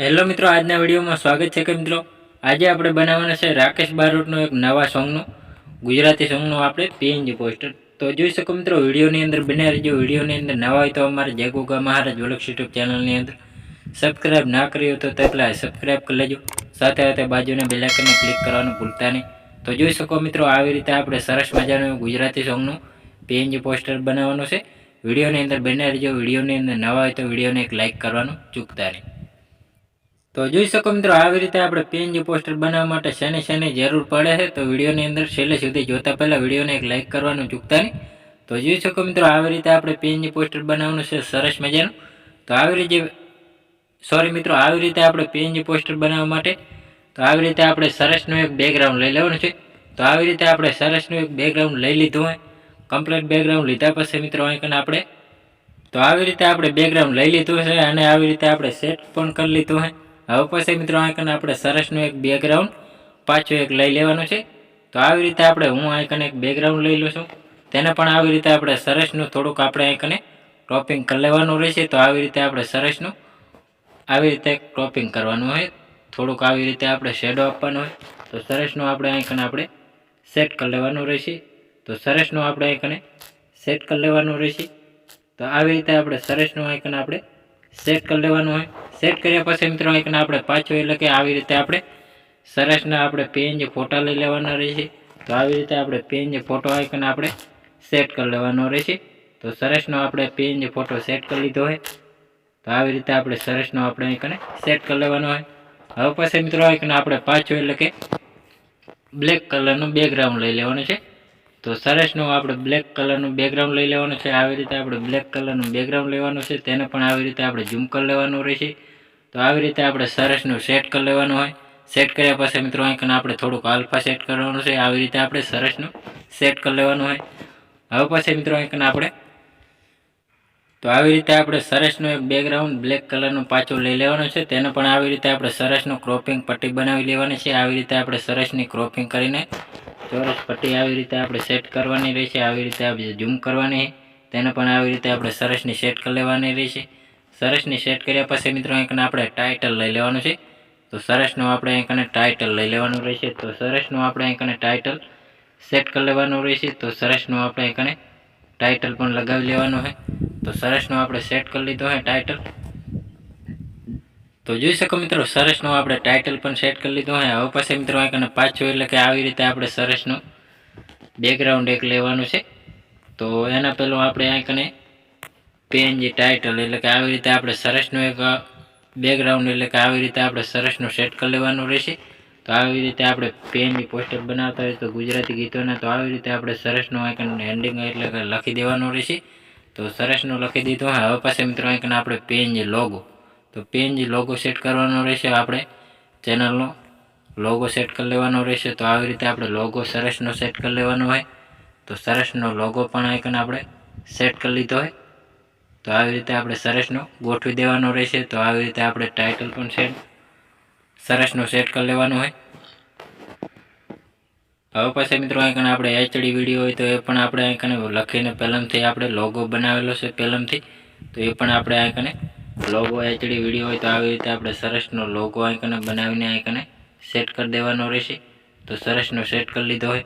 Hello મિત્રો, આજના વિડીયોમાં સ્વાગત છે કે મિત્રો? આજે આપણે બનાવવાના છે રાકેશ બારોટનો એક નવા સોંગનો, ગુજરાતી સોંગનો આપણે પીએનજી પોસ્ટર તો જોઈ શકો મિત્રો, વિડીયોની અંદર બને રહેજો. વિડીયોની અંદર નવા હોય તો અમારે જયગુગા મહારાજ વલક્ષ યુટ્યુબ ચેનલની અંદર સબસ્ક્રાઇબ ના કર્યો તો તેટલા સબસ્ક્રાઈબ કરી લેજો. સાથે સાથે બાજુના બેલાઇકનને ક્લિક કરવાનું ભૂલતા નહીં. તો જોઈ શકો મિત્રો, આવી રીતે આપણે સરસ મજાનું ગુજરાતી સોંગનું પીએનજી પોસ્ટર બનાવવાનું છે. વિડીયોની અંદર બને રહેજો. વિડીયોની અંદર નવા હોય તો વિડીયોને એક લાઇક કરવાનું ચૂકતા નહીં. તો જોઈ શકો મિત્રો, આવી રીતે આપણે પીએનજી પોસ્ટર બનાવવા માટે શેને શેની જરૂર પડે છે, તો વિડીયોની અંદર છેલ્લે સુધી જોતા પહેલાં વિડીયોને એક લાઇક કરવાનું ચૂકતા નહીં. તો જોઈ શકો મિત્રો, આવી રીતે આપણે પીએનજી પોસ્ટર બનાવવાનું છે, સરસ મજાનું. તો આવી રીતે સોરી મિત્રો, આવી રીતે આપણે પીએનજી પોસ્ટર બનાવવા માટે, તો આવી રીતે આપણે સરસનું એક બેકગ્રાઉન્ડ લઈ લેવાનું છે. તો આવી રીતે આપણે સરસનું એક બેકગ્રાઉન્ડ લઈ લીધું હોય કમ્પ્લીટ બેકગ્રાઉન્ડ લીધા પછી મિત્રો અહીં આપણે, તો આવી રીતે આપણે બેકગ્રાઉન્ડ લઈ લીધું છે અને આવી રીતે આપણે સેટ પણ કરી લીધું છે. હવે પછી મિત્રો આઈકન આપણે સરસનું એક બેકગ્રાઉન્ડ પાછું એક લઈ લેવાનું છે. તો આવી રીતે આપણે હું આઈકન એક બેકગ્રાઉન્ડ લઈ લઉં છું. તેને પણ આવી રીતે આપણે સરસનું થોડુંક આપણે આઈકને ક્રોપિંગ કરી લેવાનું રહેશે. તો આવી રીતે આપણે સરસનું આવી રીતે ક્રોપિંગ કરવાનું હોય. થોડુંક આવી રીતે આપણે શેડો આપવાનો હોય. તો સરસનું આપણે આઈકન આપણે સેટ કરી લેવાનું રહેશે. તો સરસનું આપણે આઈકને સેટ કરી લેવાનું રહેશે. તો આવી રીતે આપણે સરસનું આઈકન આપણે સેટ કરી લેવાનું હોય. સેટ કર્યા પછી મિત્રો આઈકન આપણે પાછું એટલે કે આવી રીતે આપણે સરસના આપણે પેન જે ફોટા લઈ લેવાના રહેશે. તો આવી રીતે આપણે પેન જે ફોટો આઈકન આપણે સેટ કરી લેવાનો રહેશે. તો સરસનો આપણે પેન જે ફોટો સેટ કરી લીધો હોય. તો આવી રીતે આપણે સરસનો આપણે આઈકને સેટ કરી લેવાનો હોય. હવે પછી મિત્રો આઈકન આપણે પાછું એટલે કે બ્લેક કલરનું બેકગ્રાઉન્ડ લઈ લેવાનું છે. તો સરસનું આપણે બ્લેક કલરનું બેકગ્રાઉન્ડ લઈ લેવાનું છે. આવી રીતે આપણે બ્લેક કલરનું બેકગ્રાઉન્ડ લેવાનું છે. તેને પણ આવી રીતે આપણે ઝૂમ કરી લેવાનું રહેશે. તો આવી રીતે આપણે સરસનું સેટ કરી લેવાનું હોય. સેટ કર્યા પછી મિત્રો અહીં આપણે થોડુંક આલ્ફા સેટ કરવાનું છે. આવી રીતે આપણે સરસનું સેટ કરી લેવાનું હોય. હવે પછી મિત્રો અહીં આપણે તો આવી રીતે આપણે સરસનું એક બેકગ્રાઉન્ડ બ્લેક કલરનું પાછું લઈ લેવાનું છે. તેને પણ આવી રીતે આપણે સરસનું ક્રોપિંગ પટ્ટી બનાવી લેવાની છે. આવી રીતે આપણે સરસની ક્રોપિંગ કરીને ચોરસ પટ્ટી આવી રીતે આપણે સેટ કરવાની રહેશે, આવી રીતે આપણે ઝૂમ કરવાની તેને પણ આવી રીતે આપણે સરસની સેટ કરી લેવાની રહેશે. સરસની સેટ કર્યા પછી મિત્રો અહીંકને આપણે ટાઇટલ લઈ લેવાનું છે. તો સરસનું આપણે અહીં કને ટાઇટલ લઈ લેવાનું રહેશે. તો સરસનું આપણે અહીં કને ટાઇટલ સેટ કરી લેવાનું રહેશે. તો સરસનું આપણે અહીં કને ટાઇટલ પણ લગાવી લેવાનું હોય તો સરસનું આપણે સેટ કરી લીધો હોય ટાઇટલ તો જોઈ શકો મિત્રો, સરસનું આપણે ટાઇટલ પણ સેટ કરી લીધું હોય હવે પછી મિત્રો અહીં પાછું એટલે કે આવી રીતે આપણે સરસનું બેકગ્રાઉન્ડ એક લેવાનું છે. તો એના પહેલું આપણે અહીં કને પેનજી ટાઇટલ એટલે કે આવી રીતે આપણે સરસનું એક બેકગ્રાઉન્ડ એટલે કે આવી રીતે આપણે સરસનું સેટ કરી લેવાનું રહેશે. તો આવી રીતે આપણે પેનની પોસ્ટર બનાવતા હોય તો ગુજરાતી ગીતોના, તો આવી રીતે આપણે સરસનું આઈકન હેન્ડિંગ એટલે કે લખી દેવાનું રહેશે. તો સરસનું લખી દીધું હવે પછી મિત્રો આઈકન આપણે પેન જે લોગો તો પેનજી લોગો સેટ કરવાનો રહેશે આપણે ચેનલનો લોગો સેટ કરી લેવાનો રહેશે. તો આવી રીતે આપણે લોગો સરસનો સેટ કરી લેવાનો હોય. તો સરસનો લોગો પણ આઈકન આપણે સેટ કરી લીધો હોય. તો આવી રીતે આપણે સરસનો ગોઠવી દેવાનો રહેશે. તો આવી રીતે આપણે ટાઇટલ પણ સેટ સરસનો સેટ કરી લેવાનો હોય. હવે પછી મિત્રો અહીં આપણે એચડી વીડિયો હોય તો એ પણ આપણે અહીં લખીને પહેલમથી આપણે લોગો બનાવેલો છે પહેલમથી તો એ પણ આપણે અહીં લોગો એચડી વીડિયો હોય તો આવી રીતે આપણે સરસનો લોગો આઈકને બનાવીને આઈકને સેટ કરી દેવાનો રહેશે. તો સરસનો સેટ કરી લીધો હોય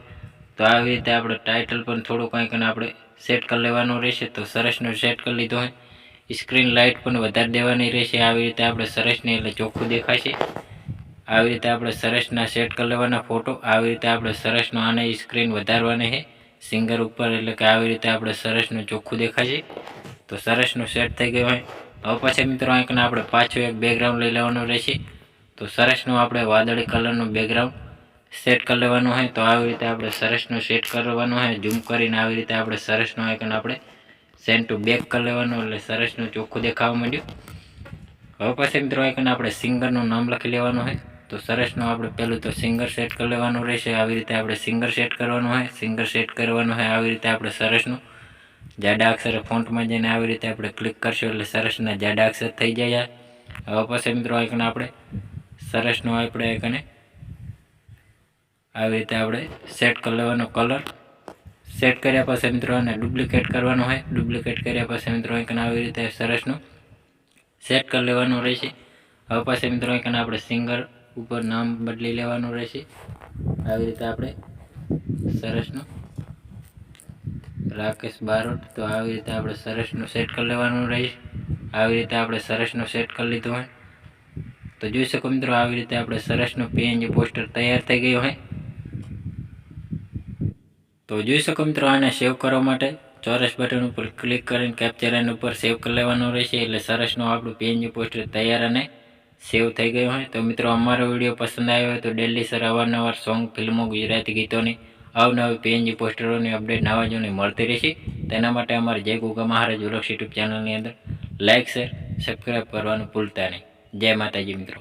તો આવી રીતે આપણે ટાઇટલ પણ થોડુંક આઈકને આપણે સેટ કરી લેવાનું રહેશે. તો સરસનો સેટ કરી લીધો હોય. સ્ક્રીન લાઇટ પણ વધારે દેવાની રહેશે. આવી રીતે આપણે સરસને એટલે ચોખ્ખું દેખાશે. આવી રીતે આપણે સરસના સેટ કરી લેવાના ફોટો આવી રીતે આપણે સરસનો આને સ્ક્રીન વધારવાની છે. સિંગર ઉપર એટલે કે આવી રીતે આપણે સરસનું ચોખ્ખું દેખાશે. તો સરસનું સેટ થઈ ગયું હોય. હવે પછી મિત્રો અહીં આપણે પાછું એક બેકગ્રાઉન્ડ લઈ લેવાનું રહેશે. તો સરસનું આપણે વાદળી કલરનું બેકગ્રાઉન્ડ સેટ કરી લેવાનું હોય તો આવી રીતે આપણે સરસનું સેટ કરવાનું હોય. ઝૂમ કરીને આવી રીતે આપણે સરસનું આઇકન આપણે સેન્ટ ટુ બેક કરી લેવાનું એટલે સરસનું ચોખ્ખું દેખાવા માંડ્યું. હવે પછી મિત્રો આઇકન આપણે સિંગરનું નામ લખી લેવાનું હોય. તો સરસનું આપણે પહેલું તો સિંગર સેટ કરી લેવાનું રહેશે. આવી રીતે આપણે સિંગર સેટ કરવાનું હોય. સિંગર સેટ કરવાનું હોય. આવી રીતે આપણે સરસનું જાડા અક્ષરે ફોન્ટમાં જઈને આવી રીતે આપણે ક્લિક કરશું એટલે સરસના જાડા અક્ષર થઈ જાય હવે પછી મિત્રો આઈકન આપણે સરસનું આપણે આઈકને આવી રીતે આપણે સેટ કરી લેવાનો કલર સેટ કર્યા પછી મિત્રો આને ડુપ્લિકેટ કરવાનો હોય. ડુપ્લિકેટ કર્યા પછી મિત્રો આઈકન આવી રીતે સરસનું સેટ કરી લેવાનું રહેશે. હવે પાસે મિત્રો આઈકન આપણે સિંગર ઉપર નામ બદલી લેવાનું રહેશે. આવી રીતે આપણે સરસનું રાકેશ બારોટ, તો આવી રીતે આપણે સરસનું સેટ કરી લેવાનું રહીશ. આવી રીતે આપણે સરસનું સેટ કરી લીધું હોય. તો જોઈ શકો મિત્રો, આવી રીતે આપણે સરસનું પીએનજી પોસ્ટર તૈયાર થઈ ગયું હોય. તો જોઈ શકો મિત્રો, આને સેવ કરવા માટે ચોરસ બટન ઉપર ક્લિક કરીને કેપ્ચર એન ઉપર સેવ કરી લેવાનું રહેશે. એટલે સરસનું આપણું પીએનજી પોસ્ટર તૈયાર અને સેવ થઈ ગયું હોય. તો મિત્રો, અમારો વીડિયો પસંદ આવ્યો હોય તો ડેલી સર અવારનવાર સોંગ ફિલ્મો, ગુજરાતી ગીતોની અવનવી પીએનજી પોસ્ટરોની અપડેટ નવા જૂની મળતી રહેશે. તેના માટે અમારે જય ગુગા મહારાજ વ્લોગ્સ યુટ્યુબ ચેનલની અંદર લાઇક શેર સબસ્ક્રાઈબ કરવાનું ભૂલતા નહીં. જય માતાજી મિત્રો.